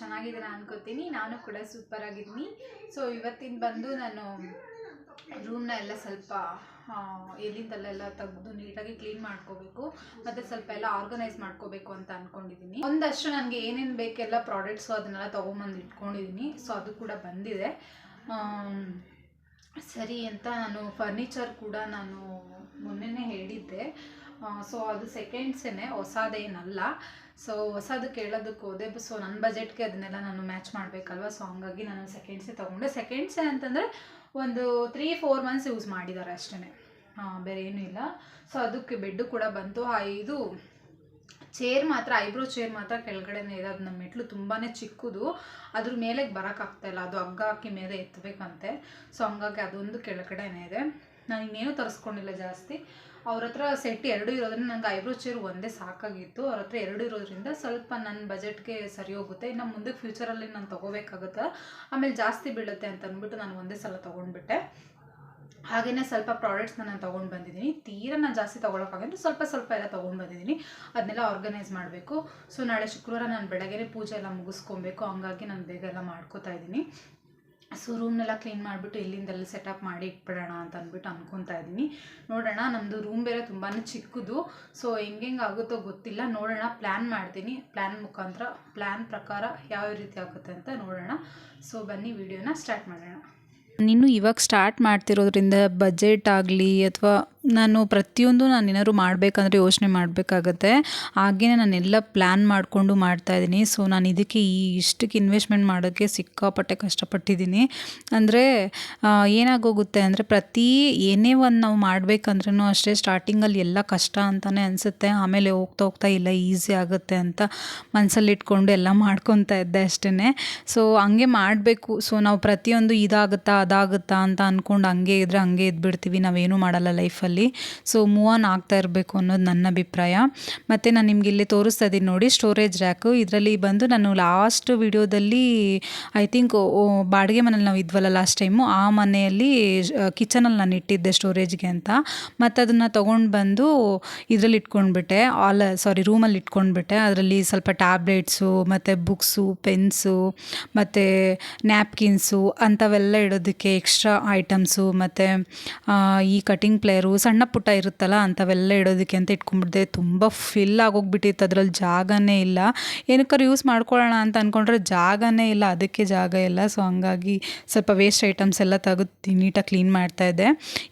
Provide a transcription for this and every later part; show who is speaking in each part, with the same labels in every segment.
Speaker 1: ಚೆನ್ನಾಗಿದ್ದೀರಾ ಅನ್ಕೋತೀನಿ. ನಾನು ಕೂಡ ಸೂಪರ್ ಆಗಿದ್ದೀನಿ. ಸೊ ಇವತ್ತಿನ ಬಂದು ನಾನು ರೂಮ್ನ ಎಲ್ಲ ಸ್ವಲ್ಪ ಎಲ್ಲಿಂದಲ್ಲೆಲ್ಲ ತೆಗೆದು ನೀಟಾಗಿ ಕ್ಲೀನ್ ಮಾಡ್ಕೋಬೇಕು, ಮತ್ತು ಸ್ವಲ್ಪ ಎಲ್ಲ ಆರ್ಗನೈಸ್ ಮಾಡ್ಕೋಬೇಕು ಅಂತ ಅಂದ್ಕೊಂಡಿದ್ದೀನಿ ಒಂದಷ್ಟು ನನಗೆ ಏನೇನು ಬೇಕೆಲ್ಲ ಪ್ರಾಡಕ್ಟ್ಸು ಅದನ್ನೆಲ್ಲ ತೊಗೊಂಬಂದು ಇಟ್ಕೊಂಡಿದ್ದೀನಿ. ಸೊ ಅದು ಕೂಡ ಬಂದಿದೆ. ಸರಿ ಅಂತ ನಾನು ಫರ್ನಿಚರ್ ಕೂಡ ನಾನು ಮೊನ್ನೆನೇ ಹೇಳಿದ್ದೆ. ಸೊ ಅದು ಸೆಕೆಂಡ್ಸೇನೆ ಹೊಸದೇನಲ್ಲ. ಸೊ ಹೊಸದು ಕೇಳೋದಕ್ಕೆ ಹೋದೆ ಸೊ ನನ್ನ ಬಜೆಟ್ಗೆ ಅದನ್ನೆಲ್ಲ ನಾನು ಮ್ಯಾಚ್ ಮಾಡಬೇಕಲ್ವ? ಸೊ ಹಂಗಾಗಿ ನಾನು ಸೆಕೆಂಡ್ಸೇ ತೊಗೊಂಡೆ. ಸೆಕೆಂಡ್ಸೇ ಅಂತಂದರೆ ಒಂದು ತ್ರೀ ಫೋರ್ ಮಂತ್ಸ್ ಯೂಸ್ ಮಾಡಿದ್ದಾರೆ ಅಷ್ಟೇ ಬೇರೆ ಏನೂ ಇಲ್ಲ. ಸೊ ಅದಕ್ಕೆ ಬೆಡ್ಡು ಕೂಡ ಬಂತು. ಆ ಇದು ಚೇರ್ ಮಾತ್ರ ಐಬ್ರೋ ಚೇರ್ ಮಾತ್ರ ಕೆಳಗಡೆನೇ ಇದೆ. ಅದು ನಮ್ಮ ಮೆಟ್ಲು ತುಂಬಾ ಚಿಕ್ಕದು. ಅದ್ರ ಮೇಲೆ ಬರೋಕ್ಕಾಗ್ತಾಯಿಲ್ಲ ಅದು ಹಗ್ಗ ಹಾಕಿ ಮೇಲೆ ಎತ್ತಬೇಕಂತೆ ಸೊ ಹಂಗಾಗಿ ಅದೊಂದು ಕೆಳಗಡೆನೇ ಇದೆ. ನಾನು ಇನ್ನೇನು ತರಿಸ್ಕೊಂಡಿಲ್ಲ ಜಾಸ್ತಿ. ಅವ್ರ ಹತ್ರ ಸೆಟ್ ಎರಡು ಇರೋದ್ರಿಂದ ನಂಗೆ ಐಬ್ರೋ ಚೇರ್ ಒಂದೇ ಸಾಕಾಗಿತ್ತು. ಅವ್ರ ಹತ್ರ ಎರಡು ಇರೋದ್ರಿಂದ ಸ್ವಲ್ಪ ನನ್ನ ಬಜೆಟ್ಗೆ ಸರಿ ಹೋಗುತ್ತೆ. ಇನ್ನು ಮುಂದೆ ಫ್ಯೂಚರಲ್ಲಿ ನಾನು ತೊಗೋಬೇಕಾಗುತ್ತೆ? ಆಮೇಲೆ ಜಾಸ್ತಿ ಬೀಳುತ್ತೆ ಅಂತ ಅಂದ್ಬಿಟ್ಟು ನಾನು ಒಂದೇ ಸಲ ತೊಗೊಂಡ್ಬಿಟ್ಟೆ. ಹಾಗೆಯೇ ಸ್ವಲ್ಪ ಪ್ರಾಡಕ್ಟ್ಸ್ನ ನಾನು ತೊಗೊಂಡು ಬಂದಿದ್ದೀನಿ. ತೀರಾ ನಾನು ಜಾಸ್ತಿ ತೊಗೊಳಕ್ಕಾಗಂದ್ರೆ ಸ್ವಲ್ಪ ಸ್ವಲ್ಪ ಎಲ್ಲ ತೊಗೊಂಡು ಬಂದಿದ್ದೀನಿ. ಅದನ್ನೆಲ್ಲ ಆರ್ಗನೈಸ್ ಮಾಡಬೇಕು. ಸೊ ನಾಳೆ ಶುಕ್ರವಾರ ನಾನು ಬೆಳಗ್ಗೆ ಪೂಜೆ ಎಲ್ಲ ಮುಗಿಸ್ಕೊಬೇಕು. ಹಂಗಾಗಿ ನಾನು ಬೇಗ ಎಲ್ಲ ಮಾಡ್ಕೋತಾ ಇದ್ದೀನಿ. ಸೊ ರೂಮ್ನೆಲ್ಲ ಕ್ಲೀನ್ ಮಾಡಿಬಿಟ್ಟು ಇಲ್ಲಿಂದೆಲ್ಲ ಸೆಟಪ್ ಮಾಡಿ ಇಟ್ಬಿಡೋಣ ಅಂತ ಅಂದ್ಬಿಟ್ಟು ಅನ್ಕೊತಾ ಇದ್ದೀನಿ. ನೋಡೋಣ ನಮ್ಮದು ರೂಮ್ ಬೇರೆ ತುಂಬಾ ಚಿಕ್ಕದು, ಸೊ ಹೆಂಗೆ ಆಗುತ್ತೋ ಗೊತ್ತಿಲ್ಲ. ನೋಡೋಣ ಪ್ಲ್ಯಾನ್ ಮಾಡ್ತೀನಿ. ಪ್ಲ್ಯಾನ್ ಮುಖಾಂತರ ಪ್ಲ್ಯಾನ್ ಪ್ರಕಾರ ಯಾವ ರೀತಿ ಆಗುತ್ತೆ ಅಂತ ನೋಡೋಣ. ಸೊ ಬನ್ನಿ, ವಿಡಿಯೋನ ಸ್ಟಾರ್ಟ್ ಮಾಡೋಣ.
Speaker 2: ನೀನು ಇವಾಗ ಸ್ಟಾರ್ಟ್ ಮಾಡ್ತಿರೋದ್ರಿಂದ ಬಜೆಟ್ ಆಗಲಿ ಅಥವಾ ನಾನು ಪ್ರತಿಯೊಂದು ನಾನು ಏನಾದ್ರು ಮಾಡಬೇಕಂದ್ರೆ ಯೋಚನೆ ಮಾಡಬೇಕಾಗತ್ತೆ. ಹಾಗೇನೆ ನಾನೆಲ್ಲ ಪ್ಲ್ಯಾನ್ ಮಾಡಿಕೊಂಡು ಮಾಡ್ತಾಯಿದ್ದೀನಿ ಸೊ ನಾನು ಇದಕ್ಕೆ ಈ ಇಷ್ಟಕ್ಕೆ ಇನ್ವೆಸ್ಟ್ಮೆಂಟ್ ಮಾಡೋಕ್ಕೆ ಸಿಕ್ಕಾಪಟ್ಟೆ ಕಷ್ಟಪಟ್ಟಿದ್ದೀನಿ. ಅಂದರೆ ಏನಾಗೋಗುತ್ತೆ ಅಂದರೆ ಪ್ರತಿ ಏನೇ ಒಂದು ನಾವು ಮಾಡಬೇಕಂದ್ರೂ ಅಷ್ಟೇ ಸ್ಟಾರ್ಟಿಂಗಲ್ಲಿ ಎಲ್ಲ ಕಷ್ಟ ಅಂತಲೇ ಅನಿಸುತ್ತೆ. ಆಮೇಲೆ ಹೋಗ್ತಾ ಹೋಗ್ತಾ ಇಲ್ಲ ಈಸಿ ಆಗುತ್ತೆ ಅಂತ ಮನಸ್ಸಲ್ಲಿ ಇಟ್ಕೊಂಡು ಎಲ್ಲ ಮಾಡ್ಕೊತಾ ಇದ್ದೆ ಅಷ್ಟೇ ಸೊ ಹಂಗೆ ಮಾಡಬೇಕು. ಸೊ ನಾವು ಪ್ರತಿಯೊಂದು ಇದಾಗುತ್ತಾ ಅದಾಗುತ್ತಾ ಅಂತ ಅಂದ್ಕೊಂಡು ಹಂಗೆ ಇದ್ರೆ ಹಂಗೆ ಇದ್ಬಿಡ್ತೀವಿ. ನಾವೇನು ಮಾಡಲ್ಲ ಲೈಫಲ್ಲಿ ಸೊ ಮೂವ್ ಆನ್ ಆಗ್ತಾ ಇರಬೇಕು ಅನ್ನೋದು ನನ್ನ ಅಭಿಪ್ರಾಯ. ಮತ್ತು ನಾನು ನಿಮ್ಗೆ ಇಲ್ಲಿ ತೋರಿಸ್ತಾ ಇದ್ದೀನಿ ನೋಡಿ ಸ್ಟೋರೇಜ್ ರ್ಯಾಕು ಇದರಲ್ಲಿ ಬಂದು ನಾನು ಲಾಸ್ಟ್ ವಿಡಿಯೋದಲ್ಲಿ ಐ ಥಿಂಕ್ ಬಾಡಿಗೆ ಮನೇಲಿ ನಾವು ಇದ್ವಲ್ಲ ಲಾಸ್ಟ್ ಟೈಮು ಆ ಮನೆಯಲ್ಲಿ ಕಿಚನಲ್ಲಿ ನಾನು ಇಟ್ಟಿದ್ದೆ ಸ್ಟೋರೇಜ್ಗೆ ಅಂತ. ಮತ್ತು ಅದನ್ನು ತೊಗೊಂಡು ಬಂದು ಇದರಲ್ಲಿ ಇಟ್ಕೊಂಡ್ಬಿಟ್ಟೆ. ಆಲ್ ಸಾರಿ ರೂಮಲ್ಲಿ ಇಟ್ಕೊಂಡ್ಬಿಟ್ಟೆ. ಅದರಲ್ಲಿ ಸ್ವಲ್ಪ ಟ್ಯಾಬ್ಲೆಟ್ಸು ಮತ್ತು ಬುಕ್ಸು ಪೆನ್ಸು ಮತ್ತು ನ್ಯಾಪ್ಕಿನ್ಸು ಅಂಥವೆಲ್ಲ ಇಡೋದಕ್ಕೆ ಎಕ್ಸ್ಟ್ರಾ ಐಟಮ್ಸು ಮತ್ತು ಈ ಕಟಿಂಗ್ ಪ್ಲೇಯರು ಸಣ್ಣ ಪುಟ್ಟ ಇರುತ್ತಲ್ಲ ಅಂಥವೆಲ್ಲ ಇಡೋದಕ್ಕೆ ಅಂತ ಇಟ್ಕೊಂಡ್ಬಿಟ್ಟಿದೆ ತುಂಬ ಫಿಲ್ ಆಗೋಗ್ಬಿಟ್ಟಿತ್ತು. ಅದ್ರಲ್ಲಿ ಜಾಗನೇ ಇಲ್ಲ. ಏನಕ್ಕಾರು ಯೂಸ್ ಮಾಡ್ಕೊಳ್ಳೋಣ ಅಂತ ಅಂದ್ಕೊಂಡ್ರೆ ಜಾಗನೇ ಇಲ್ಲ. ಅದಕ್ಕೆ ಜಾಗ ಇಲ್ಲ. ಸೊ ಹಂಗಾಗಿ ಸ್ವಲ್ಪ ವೇಸ್ಟ್ ಐಟಮ್ಸ್ ಎಲ್ಲ ತೆಗೆದು ನೀಟಾಗಿ ಕ್ಲೀನ್ ಮಾಡ್ತಾ ಇದ್ದೆ.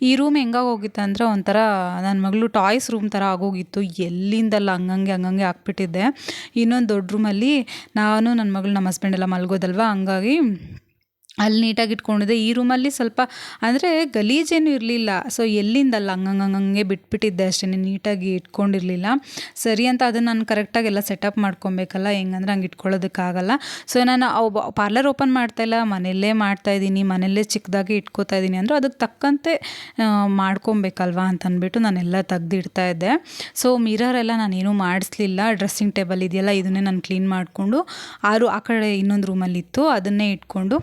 Speaker 2: ಈ ರೂಮ್ ಹೆಂಗಾಗಿ ಹೋಗಿತ್ತು ಅಂದರೆ ಒಂಥರ ನನ್ನ ಮಗಳು ಟಾಯ್ಸ್ ರೂಮ್ ಥರ ಆಗೋಗಿತ್ತು. ಎಲ್ಲಿಂದಲ್ಲ ಹಂಗಂಗೆ ಹಂಗಂಗೆ ಹಾಕ್ಬಿಟ್ಟಿದ್ದೆ ಇನ್ನೊಂದು ದೊಡ್ಡ ರೂಮಲ್ಲಿ ನಾನು, ನನ್ನ ಮಗಳು, ನಮ್ಮ ಹಸ್ಬೆಂಡ್ ಎಲ್ಲ ಮಲ್ಗೋದಲ್ವ? ಹಂಗಾಗಿ ಅಲ್ಲಿ ನೀಟಾಗಿ ಇಟ್ಕೊಂಡಿದ್ದೆ ಈ ರೂಮಲ್ಲಿ ಸ್ವಲ್ಪ ಅಂದರೆ ಗಲೀಜೇನು ಇರಲಿಲ್ಲ. ಸೊ ಎಲ್ಲಿಂದಲ್ಲ ಹಂಗಂಗೆ ಬಿಟ್ಬಿಟ್ಟಿದ್ದೆ ಅಷ್ಟೇ ನೀಟಾಗಿ ಇಟ್ಕೊಂಡಿರಲಿಲ್ಲ. ಸರಿ ಅಂತ ಅದನ್ನು ನಾನು ಕರೆಕ್ಟಾಗಿ ಎಲ್ಲ ಸೆಟಪ್ ಮಾಡ್ಕೊಬೇಕಲ್ಲ, ಹೆಂಗಂದ್ರೆ ಹಂಗೆ ಇಟ್ಕೊಳ್ಳೋದಕ್ಕಾಗಲ್ಲ. ಸೊ ನಾನು ಪಾರ್ಲರ್ ಓಪನ್ ಮಾಡ್ತಾ ಇಲ್ಲ, ಮನೆಯಲ್ಲೇ ಮಾಡ್ತಾಯಿದ್ದೀನಿ ಮನೆಯಲ್ಲೇ ಚಿಕ್ಕದಾಗಿ ಇಟ್ಕೋತಾ ಇದ್ದೀನಿ ಅಂದರೆ ಅದಕ್ಕೆ ತಕ್ಕಂತೆ ಮಾಡ್ಕೊಬೇಕಲ್ವಾ ಅಂತ ನಾನೆಲ್ಲ ತೆಗ್ದಿಡ್ತಾ ಇದ್ದೆ. ಸೊ ಮಿರರ್ ಎಲ್ಲ ನಾನೇನು ಮಾಡಿಸ್ಲಿಲ್ಲ. ಡ್ರೆಸ್ಸಿಂಗ್ ಟೇಬಲ್ ಇದೆಯಲ್ಲ, ಇದನ್ನೇ ನಾನು ಕ್ಲೀನ್ ಮಾಡಿಕೊಂಡು, ಆರು ಆ ಕಡೆ ಇನ್ನೊಂದು ರೂಮಲ್ಲಿತ್ತು ಅದನ್ನೇ ಇಟ್ಕೊಂಡು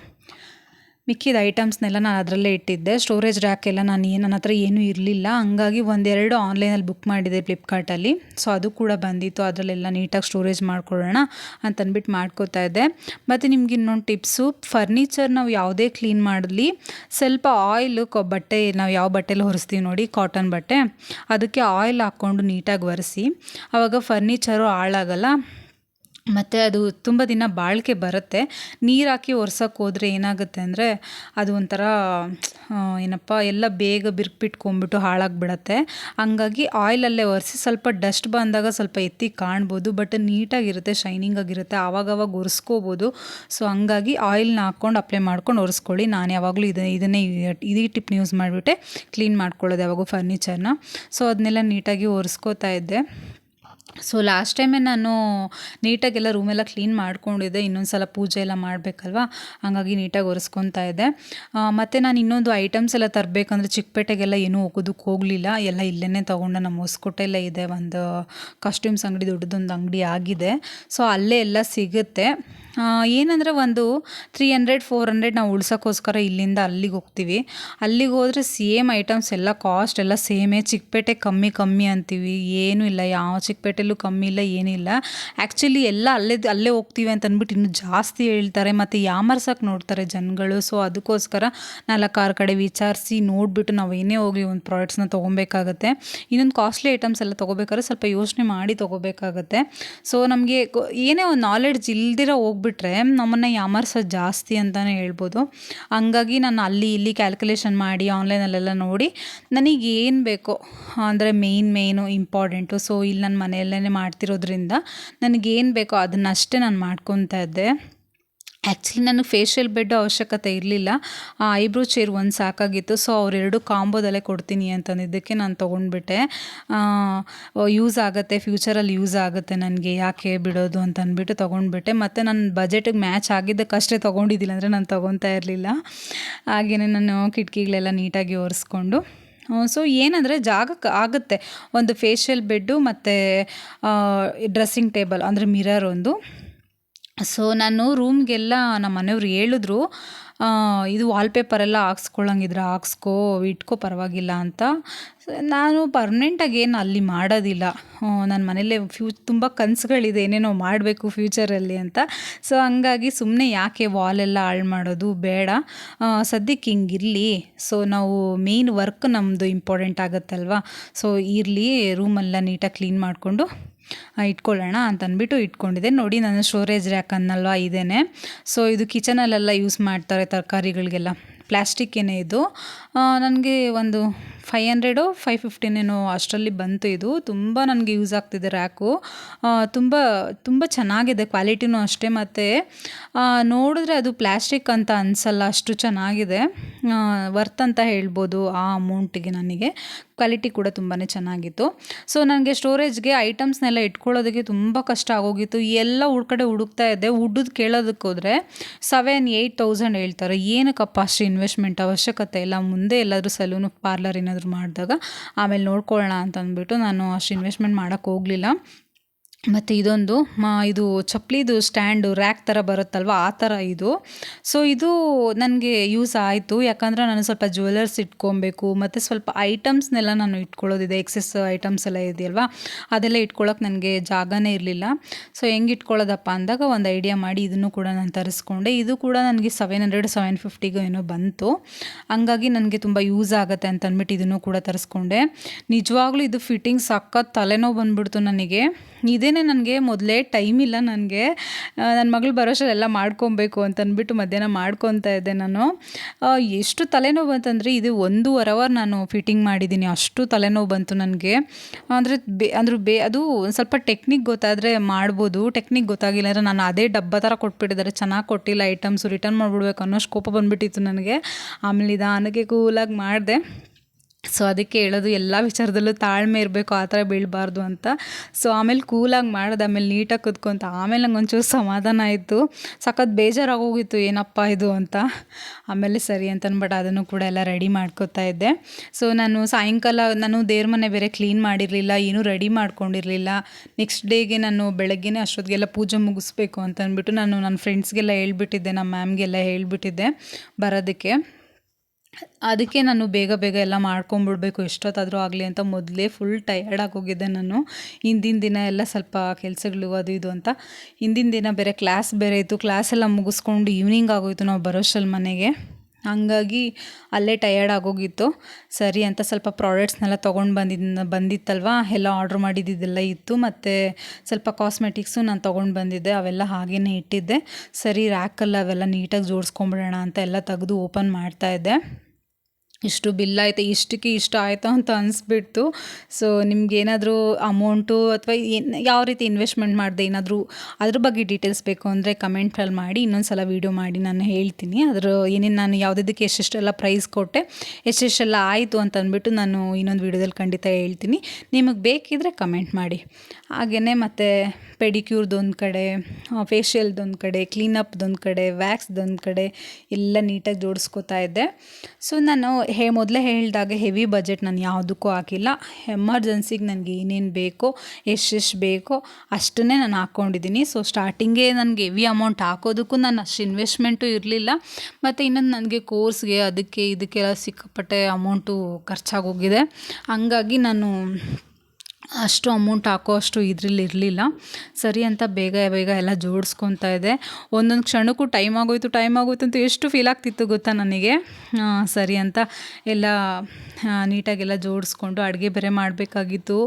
Speaker 2: ಮಿಕ್ಕಿದ ಐಟಮ್ಸ್ನೆಲ್ಲ ನಾನು ಅದರಲ್ಲೇ ಇಟ್ಟಿದ್ದೆ. ಸ್ಟೋರೇಜ್ ರ್ಯಾಕ್ ಎಲ್ಲ ನಾನು ಏನು ನನ್ನ ಹತ್ರ ಏನೂ ಇರಲಿಲ್ಲ. ಹಂಗಾಗಿ ಒಂದೆರಡು ಆನ್ಲೈನಲ್ಲಿ ಬುಕ್ ಮಾಡಿದೆ ಫ್ಲಿಪ್ಕಾರ್ಟಲ್ಲಿ. ಸೊ ಅದು ಕೂಡ ಬಂದಿತ್ತು. ಅದರಲ್ಲೆಲ್ಲ ನೀಟಾಗಿ ಸ್ಟೋರೇಜ್ ಮಾಡ್ಕೊಳ್ಳೋಣ ಅಂತಂದ್ಬಿಟ್ಟು ಮಾಡ್ಕೋತಾ ಇದ್ದೆ. ಮತ್ತು ನಿಮ್ಗೆ ಇನ್ನೊಂದು ಟಿಪ್ಸು, ಫರ್ನಿಚರ್ ನಾವು ಯಾವುದೇ ಕ್ಲೀನ್ ಮಾಡಲಿ. ಸ್ವಲ್ಪ ಆಯಿಲ್, ಕೊ ಬಟ್ಟೆ, ನಾವು ಯಾವ ಬಟ್ಟೆಲಿ ಹೊರಿಸ್ತೀವಿ ನೋಡಿ, ಕಾಟನ್ ಬಟ್ಟೆ. ಅದಕ್ಕೆ ಆಯಿಲ್ ಹಾಕ್ಕೊಂಡು ನೀಟಾಗಿ ಒರೆಸಿ. ಆವಾಗ ಫರ್ನಿಚರು ಹಾಳಾಗಲ್ಲ. ಮತ್ತು ಅದು ತುಂಬ ದಿನ ಬಾಳಿಕೆ ಬರುತ್ತೆ. ನೀರು ಹಾಕಿ ಒರ್ಸಕ್ಕೆ ಹೋದರೆ ಏನಾಗುತ್ತೆ ಅಂದರೆ ಅದು ಒಂಥರ ಏನಪ್ಪ, ಎಲ್ಲ ಬೇಗ ಬಿರುಕ್ಬಿಟ್ಕೊಂಬಿಟ್ಟು ಹಾಳಾಗಿಬಿಡತ್ತೆ. ಹಂಗಾಗಿ ಆಯಿಲಲ್ಲೇ ಒರೆಸಿ ಸ್ವಲ್ಪ ಡಸ್ಟ್ ಬಂದಾಗ ಸ್ವಲ್ಪ ಎತ್ತಿ ಕಾಣ್ಬೋದು ಬಟ್ ನೀಟಾಗಿರುತ್ತೆ ಶೈನಿಂಗ್ ಆಗಿರುತ್ತೆ, ಆವಾಗವಾಗ ಒರೆಸ್ಕೋಬೋದು. ಸೊ ಹಂಗಾಗಿ ಆಯಿಲ್ನ ಹಾಕ್ಕೊಂಡು ಅಪ್ಲೈ ಮಾಡ್ಕೊಂಡು ಒರೆಸ್ಕೊಳ್ಳಿ. ನಾನು ಯಾವಾಗಲೂ ಇದು, ಇದನ್ನೇ ಇದೇ ಟಿಪ್ನ ಯೂಸ್ ಮಾಡಿಬಿಟ್ಟೆ ಕ್ಲೀನ್ ಮಾಡ್ಕೊಳ್ಳೋದು ಯಾವಾಗೂ ಫರ್ನಿಚರ್ನ ಸೊ ಅದನ್ನೆಲ್ಲ ನೀಟಾಗಿ ಒರೆಸ್ಕೋತಾ ಇದ್ದೆ. ಸೊ ಲಾಸ್ಟ್ ಟೈಮೇ ನಾನು ನೀಟಾಗೆಲ್ಲ ರೂಮೆಲ್ಲ ಕ್ಲೀನ್ ಮಾಡ್ಕೊಂಡಿದ್ದೆ. ಇನ್ನೊಂದು ಸಲ ಪೂಜೆ ಎಲ್ಲ ಮಾಡಬೇಕಲ್ವಾ? ಹಾಗಾಗಿ ನೀಟಾಗಿ ಒರೆಸ್ಕೊತಾ ಇದ್ದೆ. ಮತ್ತು ನಾನು ಇನ್ನೊಂದು ಐಟಮ್ಸ್ ಎಲ್ಲ ತರಬೇಕಂದ್ರೆ ಚಿಕ್ಕಪೇಟೆಗೆಲ್ಲ ಏನೂ ಹೋಗೋದಕ್ಕೆ ಹೋಗಲಿಲ್ಲ. ಎಲ್ಲ ಇಲ್ಲೇ ತೊಗೊಂಡು. ನಮ್ಮ ಹೊಸಕೋಟೆಲ್ಲೇ ಇದೆ. ಒಂದು ಕಾಸ್ಟ್ಯೂಮ್ಸ್ ಅಂಗಡಿ, ದೊಡ್ಡದೊಂದು ಅಂಗಡಿ ಆಗಿದೆ. ಸೊ ಅಲ್ಲೇ ಎಲ್ಲ ಸಿಗುತ್ತೆ. ಏನಂದರೆ ಒಂದು ತ್ರೀ ಹಂಡ್ರೆಡ್ ಫೋರ್ ಹಂಡ್ರೆಡ್ ನಾವು ಉಳ್ಸೋಕ್ಕೋಸ್ಕರ ಇಲ್ಲಿಂದ ಅಲ್ಲಿಗೆ ಹೋಗ್ತೀವಿ. ಅಲ್ಲಿಗೆ ಹೋದರೆ ಸೇಮ್ ಐಟಮ್ಸ್ ಎಲ್ಲ ಕಾಸ್ಟ್ ಎಲ್ಲ ಸೇಮೇ ಚಿಕ್ಕಪೇಟೆ ಕಮ್ಮಿ ಕಮ್ಮಿ ಅಂತೀವಿ. ಏನೂ ಇಲ್ಲ, ಯಾವ ಚಿಕ್ಕಪೇಟೆಲ್ಲೂ ಕಮ್ಮಿ ಇಲ್ಲ ಏನಿಲ್ಲ ಆ್ಯಕ್ಚುಲಿ ಎಲ್ಲ ಅಲ್ಲೇ ಅಲ್ಲೇ ಹೋಗ್ತೀವಿ ಅಂತ ಅಂದ್ಬಿಟ್ಟು ಇನ್ನೂ ಜಾಸ್ತಿ ಹೇಳ್ತಾರೆ. ಮತ್ತು ಯಾಮರ್ಸಕ್ಕೆ ನೋಡ್ತಾರೆ ಜನಗಳು. ಸೊ ಅದಕ್ಕೋಸ್ಕರ ನಾಲ್ಕಾರು ಕಡೆ ವಿಚಾರಿಸಿ ನೋಡಿಬಿಟ್ಟು ನಾವು ಏನೇ ಹೋಗಲಿ ಒಂದು ಪ್ರಾಡಕ್ಟ್ಸ್ನ ತೊಗೊಬೇಕಾಗತ್ತೆ. ಇನ್ನೊಂದು ಕಾಸ್ಟ್ಲಿ ಐಟಮ್ಸ್ ಎಲ್ಲ ತೊಗೋಬೇಕಾದ್ರೆ ಸ್ವಲ್ಪ ಯೋಚನೆ ಮಾಡಿ ತೊಗೋಬೇಕಾಗತ್ತೆ. ಸೊ ನಮಗೆ ಏನೇ ಒಂದು ನಾಲೆಡ್ಜ್ ಇಲ್ದಿರ ಹೋಗ್ಬಿಟ್ರೆ ನಮ್ಮನ್ನು ಯಾಮರ್ಸೋದು ಜಾಸ್ತಿ ಅಂತಲೇ ಹೇಳ್ಬೋದು. ಹಂಗಾಗಿ ನಾನು ಅಲ್ಲಿ ಇಲ್ಲಿ ಕ್ಯಾಲ್ಕುಲೇಷನ್ ಮಾಡಿ ಆನ್ಲೈನಲ್ಲೆಲ್ಲ ನೋಡಿ ನನಗೆ ಏನು ಬೇಕೋ, ಅಂದರೆ ಮೇಯ್ನ್ ಮೇಯ್ನು ಇಂಪಾರ್ಟೆಂಟು ಸೊ ಇಲ್ಲಿ ನನ್ನ ಮನೆಯಲ್ಲೇ ಮಾಡ್ತಿರೋದ್ರಿಂದ ನನಗೇನು ಬೇಕೋ ಅದನ್ನಷ್ಟೇ ನಾನು ಮಾಡ್ಕೊತಾ ಇದ್ದೆ. ಆ್ಯಕ್ಚುಲಿ ನನಗೆ ಫೇಶಿಯಲ್ ಬೆಡ್ ಅವಶ್ಯಕತೆ ಇರಲಿಲ್ಲ. ಐಬ್ರೋ ಚೇರ್ ಒಂದು ಸಾಕಾಗಿತ್ತು. ಸೊ ಅವರೆರಡು ಕಾಂಬೋದಲ್ಲೇ ಕೊಡ್ತೀನಿ ಅಂತಂದಿದ್ದಕ್ಕೆ ನಾನು ತೊಗೊಂಡ್ಬಿಟ್ಟೆ. ಯೂಸ್ ಆಗುತ್ತೆ ಫ್ಯೂಚರಲ್ಲಿ ಯೂಸ್ ಆಗುತ್ತೆ ನನಗೆ. ಯಾಕೆ ಬಿಡೋದು ಅಂತ ಅಂದ್ಬಿಟ್ಟು ತೊಗೊಂಡ್ಬಿಟ್ಟೆ. ಮತ್ತು ನನ್ನ ಬಜೆಟಿಗೆ ಮ್ಯಾಚ್ ಆಗಿದ್ದಕ್ಕಷ್ಟೇ ತೊಗೊಂಡಿದ್ದಿಲ್ಲ ಅಂದರೆ ನಾನು ತೊಗೊತಾ ಇರಲಿಲ್ಲ. ಹಾಗೆಯೇ ನಾನು ಕಿಟಕಿಗಳೆಲ್ಲ ನೀಟಾಗಿ ಒರೆಸ್ಕೊಂಡು. ಸೊ ಏನಂದರೆ ಜಾಗಕ್ಕೆ ಆಗುತ್ತೆ. ಒಂದು ಫೇಶಿಯಲ್ ಬೆಡ್ಡು ಮತ್ತು ಡ್ರೆಸ್ಸಿಂಗ್ ಟೇಬಲ್ ಅಂದರೆ ಮಿರರ್ ಒಂದು. ಸೊ ನಾನು ರೂಮ್ಗೆಲ್ಲ ನಮ್ಮ ಮನೆಯವ್ರು ಹೇಳಿದ್ರು ಇದು ವಾಲ್ಪೇಪರೆಲ್ಲ ಹಾಕ್ಸ್ಕೊಳ್ಳಂಗಿದ್ರೆ, ಹಾಕ್ಸ್ಕೋ, ಇಟ್ಕೋ, ಪರವಾಗಿಲ್ಲ ಅಂತ. ನಾನು ಪರ್ಮನೆಂಟಾಗಿ ಏನು ಅಲ್ಲಿ ಮಾಡೋದಿಲ್ಲ. ನನ್ನ ಮನೇಲೇ ಫ್ಯೂ, ತುಂಬ ಕನಸುಗಳಿದೆ, ಏನೇನೋ ಮಾಡಬೇಕು ಫ್ಯೂಚರಲ್ಲಿ ಅಂತ. ಸೊ ಹಂಗಾಗಿ ಸುಮ್ಮನೆ ಯಾಕೆ ವಾಲೆಲ್ಲ ಹಾಳು ಮಾಡೋದು ಬೇಡ. ಸದ್ಯಕ್ಕೆ ಹಿಂಗಿರಲಿ. ಸೊ ನಾವು ಮೇನ್ ವರ್ಕ್ ನಮ್ಮದು ಇಂಪಾರ್ಟೆಂಟ್ ಆಗುತ್ತಲ್ವ? ಸೊ ಇರಲಿ ರೂಮೆಲ್ಲ ನೀಟಾಗಿ ಕ್ಲೀನ್ ಮಾಡಿಕೊಂಡು ಇಟ್ಕೊಳ್ಳೋಣ ಅಂತ ಅಂದ್ಬಿಟ್ಟು ಇಟ್ಕೊಂಡಿದ್ದೆ. ನೋಡಿ, ನಾನು ಸ್ಟೋರೇಜ್ ರ್ಯಾಕ್ ಅನ್ನಲ್ವಾ ಇದೇನೆ. ಸೊ ಇದು ಕಿಚನಲ್ಲೆಲ್ಲ ಯೂಸ್ ಮಾಡ್ತಾರೆ ತರಕಾರಿಗಳಿಗೆಲ್ಲ. ಪ್ಲ್ಯಾಸ್ಟಿಕ್ ಏನೇ ಇದು. ನನಗೆ ಒಂದು ಫೈ ಹಂಡ್ರೆಡು, ಫೈವ್ ಫಿಫ್ಟಿನೇನೋ ಅಷ್ಟರಲ್ಲಿ ಬಂತು ಇದು. ತುಂಬ ನನಗೆ ಯೂಸ್ ಆಗ್ತಿದೆ ರ್ಯಾಕು. ತುಂಬ ತುಂಬ ಚೆನ್ನಾಗಿದೆ ಕ್ವಾಲಿಟಿನೂ ಅಷ್ಟೇ. ಮತ್ತು ನೋಡಿದ್ರೆ ಅದು ಪ್ಲ್ಯಾಸ್ಟಿಕ್ ಅಂತ ಅನಿಸಲ್ಲ, ಅಷ್ಟು ಚೆನ್ನಾಗಿದೆ. ವರ್ತ್ ಅಂತ ಹೇಳ್ಬೋದು ಆ ಅಮೌಂಟಿಗೆ ನನಗೆ. ಕ್ವಾಲಿಟಿ ಕೂಡ ತುಂಬಾ ಚೆನ್ನಾಗಿತ್ತು. ಸೊ, ನನಗೆ ಸ್ಟೋರೇಜ್ಗೆ ಐಟಮ್ಸ್ನೆಲ್ಲ ಇಟ್ಕೊಳ್ಳೋದಕ್ಕೆ ತುಂಬ ಕಷ್ಟ ಆಗೋಗಿತ್ತು. ಎಲ್ಲ ಹುಡ್ಕಡೆ ಕಡೆ ಹುಡುಕ್ತಾ ಇದ್ದೆ. ಕೇಳೋದಕ್ಕೆ ಹೋದರೆ ಸೆವೆನ್, ಏಯ್ಟ್ ತೌಸಂಡ್ ಹೇಳ್ತಾರೆ. ಏನಕ್ಕಪ್ಪ ಅಷ್ಟು ಇನ್ವೆಸ್ಟ್ಮೆಂಟ್ ಅವಶ್ಯಕತೆ ಇಲ್ಲ. ಮುಂದೆ ಎಲ್ಲಾದರೂ ಸಲೂನು ಪಾರ್ಲರ್ ಏನಾದರೂ ಮಾಡಿದಾಗ ಆಮೇಲೆ ನೋಡ್ಕೊಳ್ಳೋಣ ಅಂತ ಅಂದ್ಬಿಟ್ಟು ನಾನು ಅಷ್ಟು ಇನ್ವೆಸ್ಟ್ಮೆಂಟ್ ಮಾಡೋಕ್ಕೆ ಹೋಗಲಿಲ್ಲ. ಮತ್ತು ಇದೊಂದು, ಮಾ, ಇದು ಚಪ್ಪಲಿದು ಸ್ಟ್ಯಾಂಡು ರ್ಯಾಕ್ ಥರ ಬರುತ್ತಲ್ವ? ಆ ಥರ ಇದು. ಸೊ ಇದು ನನಗೆ ಯೂಸ್ ಆಯಿತು. ಯಾಕಂದರೆ ನಾನು ಸ್ವಲ್ಪ ಜ್ಯುವೆಲರ್ಸ್ ಇಟ್ಕೊಬೇಕು, ಮತ್ತು ಸ್ವಲ್ಪ ಐಟಮ್ಸ್ನೆಲ್ಲ ನಾನು ಇಟ್ಕೊಳ್ಳೋದಿದೆ. ಎಕ್ಸಸ್ ಐಟಮ್ಸ್ ಎಲ್ಲ ಇದೆಯಲ್ವ? ಅದೆಲ್ಲ ಇಟ್ಕೊಳ್ಳೋಕೆ ನನಗೆ ಜಾಗನೇ ಇರಲಿಲ್ಲ. ಸೊ ಹೆಂಗೆ ಇಟ್ಕೊಳ್ಳೋದಪ್ಪ ಅಂದಾಗ ಒಂದು ಐಡಿಯಾ ಮಾಡಿ ಇದನ್ನು ಕೂಡ ನಾನು ತರಿಸ್ಕೊಂಡೆ. ಇದು ಕೂಡ ನನಗೆ ಸೆವೆನ್ ಹಂಡ್ರೆಡ್ ಸೆವೆನ್ ಫಿಫ್ಟಿಗೂ ಏನೋ ಬಂತು. ಹಂಗಾಗಿ ನನಗೆ ತುಂಬ ಯೂಸ್ ಆಗುತ್ತೆ ಅಂತ ಅಂದ್ಬಿಟ್ಟು ಇದನ್ನು ಕೂಡ ತರಿಸ್ಕೊಂಡೆ. ನಿಜವಾಗ್ಲೂ ಇದು ಫಿಟ್ಟಿಂಗ್ ಸಖತ್ ತಲೆನೋವು ಬಂದ್ಬಿಡ್ತು ನನಗೆ. ಇದೇನೆ ನನಗೆ ಮೊದಲೇ ಟೈಮ್ ಇಲ್ಲ ನನಗೆ. ನನ್ನ ಮಗಳು ಬರೋಷ್ಟೆಲ್ಲ ಮಾಡ್ಕೊಬೇಕು ಅಂತಂದ್ಬಿಟ್ಟು ಮಧ್ಯಾಹ್ನ ಮಾಡ್ಕೊತಾ ಇದ್ದೆ ನಾನು. ಎಷ್ಟು ತಲೆನೋವು ಬಂತಂದರೆ ಇದು ಒಂದೂವರೆ ಅವರ್ ನಾನು ಫಿಟ್ಟಿಂಗ್ ಮಾಡಿದ್ದೀನಿ. ಅಷ್ಟು ತಲೆನೋವು ಬಂತು ನನಗೆ. ಅಂದರೆ ಬೇ, ಅಂದ್ರೆ ಬೇ, ಅದು ಸ್ವಲ್ಪ ಟೆಕ್ನಿಕ್ ಗೊತ್ತಾದರೆ ಮಾಡ್ಬೋದು. ಟೆಕ್ನಿಕ್ ಗೊತ್ತಾಗಿಲ್ಲ ಅಂದರೆ ನಾನು ಅದೇ ಡಬ್ಬ ಥರ ಕೊಟ್ಬಿಟ್ಟಿದ್ದಾರೆ. ಚೆನ್ನಾಗಿ ಕೊಟ್ಟಿಲ್ಲ ಐಟಮ್ಸು ರಿಟರ್ನ್ ಮಾಡಿಬಿಡ್ಬೇಕು ಅನ್ನೋಷ್ಟು ಕೋಪ ಬಂದುಬಿಟ್ಟಿತ್ತು ನನಗೆ. ಆಮೇಲೆ ನಿಧಾನಕ್ಕೆ ಕೂಲಾಗಿ ಮಾಡಿದೆ. ಸೊ ಅದಕ್ಕೆ ಹೇಳೋದು ಎಲ್ಲ ವಿಚಾರದಲ್ಲೂ ತಾಳ್ಮೆ ಇರಬೇಕು, ಆ ಥರ ಬೀಳಬಾರ್ದು ಅಂತ. ಸೊ ಆಮೇಲೆ ಕೂಲಾಗಿ ಮಾಡಿದೆ, ಆಮೇಲೆ ನೀಟಾಗಿ ಕುತ್ಕೊಂತ, ಆಮೇಲೆ ನಂಗೆ ಒಂಚೂರು ಸಮಾಧಾನ ಆಯಿತು. ಸಖತ್ ಬೇಜಾರಾಗೋಗಿತ್ತು, ಏನಪ್ಪ ಇದು ಅಂತ. ಆಮೇಲೆ ಸರಿ ಅಂತ ಅಂದ್ಬಿಟ್ಟು ಅದನ್ನು ಕೂಡ ಎಲ್ಲ ರೆಡಿ ಮಾಡ್ಕೋತಾ ಇದ್ದೆ. ಸೊ ನಾನು ಸಾಯಂಕಾಲ, ನಾನು ದೇವ್ರ ಮನೆ ಬೇರೆ ಕ್ಲೀನ್ ಮಾಡಿರಲಿಲ್ಲ, ಏನೂ ರೆಡಿ ಮಾಡ್ಕೊಂಡಿರಲಿಲ್ಲ. ನೆಕ್ಸ್ಟ್ ಡೇಗೆ ನಾನು ಬೆಳಗ್ಗೆನೇ ಅಷ್ಟೊತ್ತಿಗೆಲ್ಲ ಪೂಜೆ ಮುಗಿಸ್ಬೇಕು ಅಂತ ಅಂದ್ಬಿಟ್ಟು ನಾನು ನನ್ನ ಫ್ರೆಂಡ್ಸ್ಗೆಲ್ಲ ಹೇಳ್ಬಿಟ್ಟಿದ್ದೆ, ನಮ್ಮ ಮ್ಯಾಮ್ಗೆಲ್ಲ ಹೇಳ್ಬಿಟ್ಟಿದ್ದೆ ಬರೋದಕ್ಕೆ. ಅದಕ್ಕೆ ನಾನು ಬೇಗ ಬೇಗ ಎಲ್ಲ ಮಾಡ್ಕೊಂಬಿಡ್ಬೇಕು, ಎಷ್ಟೊತ್ತಾದರೂ ಆಗಲಿ ಅಂತ ಮೊದಲೇ ಫುಲ್ ಟಯರ್ಡ್ ಆಗೋಗಿದ್ದೆ ನಾನು. ಹಿಂದಿನ ದಿನ ಎಲ್ಲ ಸ್ವಲ್ಪ ಕೆಲಸಗಳು ಅದು ಇದು ಅಂತ. ಹಿಂದಿನ ದಿನ ಬೇರೆ ಕ್ಲಾಸ್ ಬೇರೆ ಇತ್ತು. ಕ್ಲಾಸ್ ಎಲ್ಲ ಮುಗಿಸ್ಕೊಂಡು ಈವ್ನಿಂಗ್ ಆಗೋಯಿತು ನಾವು ಬರೋಷ್ಟರಲ್ಲಿ ಮನೆಗೆ. ಹಂಗಾಗಿ ಅಲ್ಲೇ ಟಯರ್ಡ್ ಆಗೋಗಿತ್ತು ಸರಿ ಅಂತ ಸ್ವಲ್ಪ ಪ್ರಾಡಕ್ಟ್ಸ್ನೆಲ್ಲ ತೊಗೊಂಡು ಬಂದಿದ್ದ ಬಂದಿತ್ತಲ್ವ? ಎಲ್ಲ ಆರ್ಡ್ರ್ ಮಾಡಿದ್ದಿದ್ದೆಲ್ಲ ಇತ್ತು. ಮತ್ತು ಸ್ವಲ್ಪ ಕಾಸ್ಮೆಟಿಕ್ಸು ನಾನು ತೊಗೊಂಡು ಬಂದಿದ್ದೆ. ಅವೆಲ್ಲ ಹಾಗೇ ಇಟ್ಟಿದ್ದೆ. ಸರಿ ರ್ಯಾಕಲ್ಲಿ ಅವೆಲ್ಲ ನೀಟಾಗಿ ಜೋಡಿಸ್ಕೊಂಬಿಡೋಣ ಅಂತ ಎಲ್ಲ ತೆಗೆದು ಓಪನ್ ಮಾಡ್ತಾಯಿದ್ದೆ ಇಷ್ಟು ಬಿಲ್ ಆಯಿತು, ಇಷ್ಟಕ್ಕೆ ಇಷ್ಟು ಆಯಿತು ಅಂತ ಅನಿಸ್ಬಿಡ್ತು. ಸೊ ನಿಮ್ಗೇನಾದರೂ ಅಮೌಂಟು ಅಥವಾ ಏನು, ಯಾವ ರೀತಿ ಇನ್ವೆಸ್ಟ್ಮೆಂಟ್ ಮಾಡಿದೆ ಏನಾದರೂ ಅದ್ರ ಬಗ್ಗೆ ಡೀಟೇಲ್ಸ್ ಬೇಕು ಅಂದರೆ ಕಮೆಂಟಲ್ಲಿ ಮಾಡಿ ಇನ್ನೊಂದು ಸಲ ವೀಡಿಯೋ ಮಾಡಿ ನಾನು ಹೇಳ್ತೀನಿ. ಅದ್ರ ಏನೇನು ನಾನು ಯಾವುದಕ್ಕೆ ಎಷ್ಟೆಷ್ಟೆಲ್ಲ ಪ್ರೈಸ್ ಕೊಟ್ಟೆ, ಎಷ್ಟೆಷ್ಟೆಲ್ಲ ಆಯಿತು ಅಂತ ಅಂದ್ಬಿಟ್ಟು ನಾನು ಇನ್ನೊಂದು ವೀಡಿಯೋದಲ್ಲಿ ಖಂಡಿತ ಹೇಳ್ತೀನಿ. ನಿಮಗೆ ಬೇಕಿದ್ದರೆ ಕಮೆಂಟ್ ಮಾಡಿ. ಹಾಗೆಯೇ ಮತ್ತು ಪೆಡಿಕ್ಯೂರ್ದೊಂದು ಕಡೆ ಫೇಶಿಯಲ್ದೊಂದು ಕಡೆ ಕ್ಲೀನಪ್ದೊಂದು ಕಡೆ ವ್ಯಾಕ್ಸ್ದೊಂದು ಕಡೆ ಎಲ್ಲ ನೀಟಾಗಿ ಜೋಡಿಸ್ಕೋತಾ ಇದ್ದೆ. ಸೊ ನಾನು ಹೇ, ಮೊದಲೇ ಹೇಳಿದಾಗ ಹೆವಿ ಬಜೆಟ್ ನಾನು ಯಾವುದಕ್ಕೂ ಹಾಕಿಲ್ಲ. ಎಮರ್ಜೆನ್ಸಿಗೆ ನನಗೆ ಏನೇನು ಬೇಕೋ ಎಷ್ಟೆಷ್ಟು ಬೇಕೋ ಅಷ್ಟನ್ನೇ ನಾನು ಹಾಕ್ಕೊಂಡಿದ್ದೀನಿ ಸೊ ಸ್ಟಾರ್ಟಿಂಗೇ ನನಗೆ ಹೆವಿ ಅಮೌಂಟ್ ಹಾಕೋದಕ್ಕೂ ನಾನು ಅಷ್ಟು ಇನ್ವೆಸ್ಟ್ಮೆಂಟು ಇರಲಿಲ್ಲ. ಮತ್ತು ಇನ್ನೊಂದು ನನಗೆ ಕೋರ್ಸ್ಗೆ ಅದಕ್ಕೆ, ಇದಕ್ಕೆಲ್ಲ ಸಿಕ್ಕಾಪಟ್ಟೆ ಅಮೌಂಟು ಖರ್ಚಾಗೋಗಿದೆ ಹಂಗಾಗಿ ನಾನು ಅಷ್ಟು ಅಮೌಂಟ್ ಹಾಕೋ ಅಷ್ಟು ಇದ್ರಲ್ಲಿ ಇರಲಿಲ್ಲ. ಸರಿ ಅಂತ ಬೇಗ ಬೇಗ ಎಲ್ಲ ಜೋಡಿಸ್ಕೊತಾ ಇದೆ ಒಂದೊಂದು ಕ್ಷಣಕ್ಕೂ ಟೈಮ್ ಆಗೋಯ್ತು ಟೈಮ್ ಆಗೋಯ್ತು ಅಂತ ಎಷ್ಟು ಫೀಲ್ ಆಗ್ತಿತ್ತು ಗೊತ್ತಾ ನನಗೆ? ಸರಿ ಅಂತ ಎಲ್ಲ ನೀಟಾಗೆಲ್ಲ ಜೋಡಿಸ್ಕೊಂಡು ಅಡುಗೆ ಬೇರೆ ಮಾಡಬೇಕಾಗಿತ್ತು.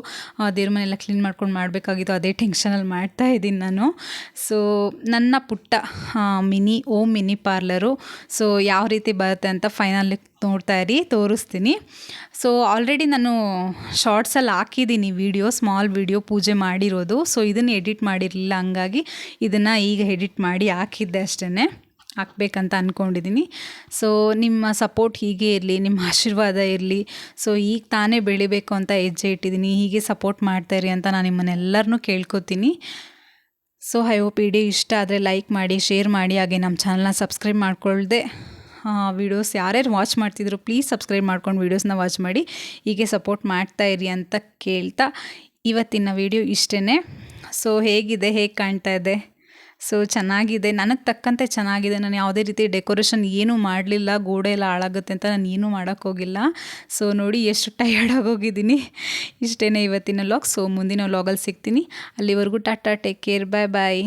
Speaker 2: ದೇವ್ರ ಮನೆಯೆಲ್ಲ ಕ್ಲೀನ್ ಮಾಡ್ಕೊಂಡು ಮಾಡಬೇಕಾಗಿತ್ತು. ಅದೇ ಟೆನ್ಷನಲ್ಲಿ ಮಾಡ್ತಾ ಇದ್ದೀನಿ ನಾನು. ಸೊ ನನ್ನ ಪುಟ್ಟ mini ohm mini parlour so ಯಾವ ರೀತಿ ಬರುತ್ತೆ ಅಂತ ಫೈನಲ್ ನೋಡ್ತಾ ಇರಿ, ತೋರಿಸ್ತೀನಿ. ಸೊ ಆಲ್ರೆಡಿ ನಾನು ಶಾರ್ಟ್ಸಲ್ಲಿ ಹಾಕಿದ್ದೀನಿ ವಿಡಿಯೋ ಸ್ಮಾಲ್ ವಿಡಿಯೋ ಪೂಜೆ ಮಾಡಿರೋದು. ಸೊ ಇದನ್ನು ಎಡಿಟ್ ಮಾಡಿರಲಿಲ್ಲ, ಹಂಗಾಗಿ ಇದನ್ನು ಈಗ ಎಡಿಟ್ ಮಾಡಿ ಹಾಕಿದ್ದೆ ಅಷ್ಟೇ ಹಾಕ್ಬೇಕಂತ ಅಂದ್ಕೊಂಡಿದ್ದೀನಿ ಸೊ ನಿಮ್ಮ ಸಪೋರ್ಟ್ ಹೀಗೆ ಇರಲಿ, ನಿಮ್ಮ ಆಶೀರ್ವಾದ ಇರಲಿ. ಸೊ ಈಗ ತಾನೇ ಬೆಳಿಬೇಕು ಅಂತ ಹೆಜ್ಜೆ ಇಟ್ಟಿದ್ದೀನಿ ಹೀಗೆ ಸಪೋರ್ಟ್ ಮಾಡ್ತಾಯಿರಿ ಅಂತ ನಾನು ನಿಮ್ಮನ್ನೆಲ್ಲರನ್ನೂ ಕೇಳ್ಕೊತೀನಿ. ಸೊ ಐ ಹೋಪ್ ವಿಡಿಯೋ ಇಷ್ಟ ಆದರೆ ಲೈಕ್ ಮಾಡಿ ಶೇರ್ ಮಾಡಿ. ಹಾಗೆ ನಮ್ಮ ಚಾನಲ್ನ ಸಬ್ಸ್ಕ್ರೈಬ್ ಮಾಡ್ಕೊಳ್ದೆ. ವೀಡಿಯೋಸ್ ಯಾರ್ಯಾರು ವಾಚ್ ಮಾಡ್ತಿದ್ರು ಪ್ಲೀಸ್ ಸಬ್ಸ್ಕ್ರೈಬ್ ಮಾಡ್ಕೊಂಡು ವೀಡಿಯೋಸ್ನ ವಾಚ್ ಮಾಡಿ. ಹೀಗೆ ಸಪೋರ್ಟ್ ಮಾಡ್ತಾ ಇರಿ ಅಂತ ಕೇಳ್ತಾ ಇವತ್ತಿನ ವಿಡಿಯೋ ಇಷ್ಟೇ ಸೊ ಹೇಗಿದೆ, ಹೇಗೆ ಕಾಣ್ತಾ ಇದೆ? ಸೊ ಚೆನ್ನಾಗಿದೆ. ನನಗೆ ತಕ್ಕಂತೆ ಚೆನ್ನಾಗಿದೆ. ನಾನು ಯಾವುದೇ ರೀತಿ ಡೆಕೋರೇಷನ್ ಏನೂ ಮಾಡಲಿಲ್ಲ. ಗೋಡೆ ಎಲ್ಲ ಹಾಳಾಗುತ್ತೆ ಅಂತ ನಾನು ಏನೂ ಮಾಡೋಕ್ಕೋಗಿಲ್ಲ ಸೊ ನೋಡಿ ಎಷ್ಟು ಟಯರ್ಡ್ ಆಗೋಗಿದ್ದೀನಿ ಇಷ್ಟೇ ಇವತ್ತಿನ ಲಾಗ್ ಸೊ ಮುಂದಿನ ಲಾಗಲ್ಲಿ ಸಿಗ್ತೀನಿ. ಅಲ್ಲಿವರೆಗೂ tata take care bye bye